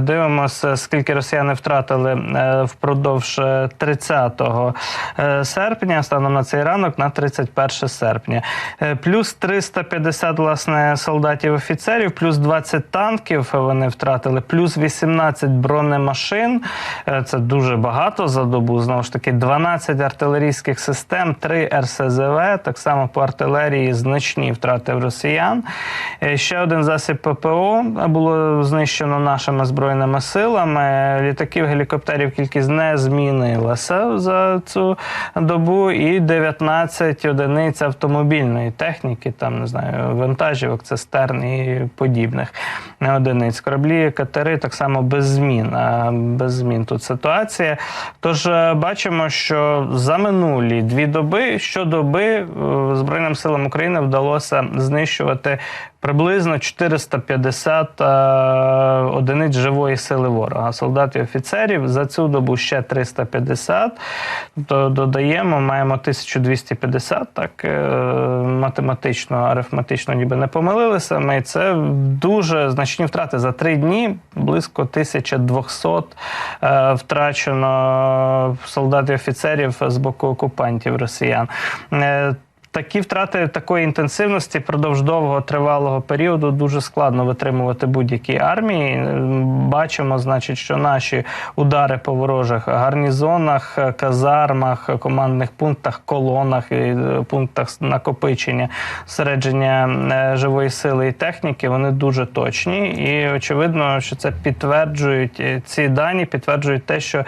Дивимося, скільки росіяни втратили е, впродовж е, 30 е, серпня, станом на цей ранок, на 31 серпня. Е, Плюс 350 власне солдатів офіцерів, плюс 20 танків вони втратили, плюс 18 бронемашин. Е, Це дуже багато за добу. Знову ж таки, 12 артилерійських систем, 3 РСЗВ. Так само по артилерії значні втрати росіян. Е, Ще один засіб ППО було знищено нашими збройними силами. Літаків, гелікоптерів кількість не змінилася за цю добу, і 19 одиниць автомобільної техніки, там не знаю, вантажівок, цистерн і подібних одиниць. Кораблі, катери так само без змін. а, Без змін тут ситуація. Тож е, бачимо, що за минулі дві доби щодоби е, Збройним силам України вдалося знищувати приблизно 450 е, одиниць живої сили ворога. Солдат і офіцерів за цю добу ще 350. То додаємо, маємо 1250. Так е, математично, арифметично, ніби не помилилися. Ми це дуже значні втрати за три дні. Близько 1200 е, втрачено солдат і офіцерів з боку окупантів росіян. Е, Такі втрати такої інтенсивності продовж довгого тривалого періоду дуже складно витримувати будь-якій армії. Бачимо, значить, що наші удари по ворожих гарнізонах, казармах, командних пунктах, колонах і е, пунктах накопичення середження е, живої сили і техніки вони дуже точні. І очевидно, що це підтверджують е, ці дані, підтверджують те, що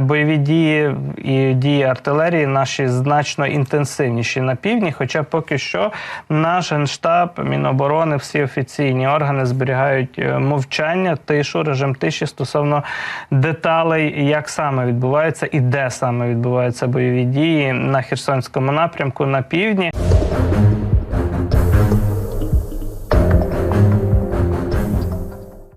бойові дії і дії артилерії наші значно інтенсивніші на півдні. Хоча поки що наш генштаб, Міноборони, всі офіційні органи зберігають е, мовчання, тишу, режим тиші стосовно деталей, як саме відбувається і де саме відбуваються бойові дії на Херсонському напрямку на півдні.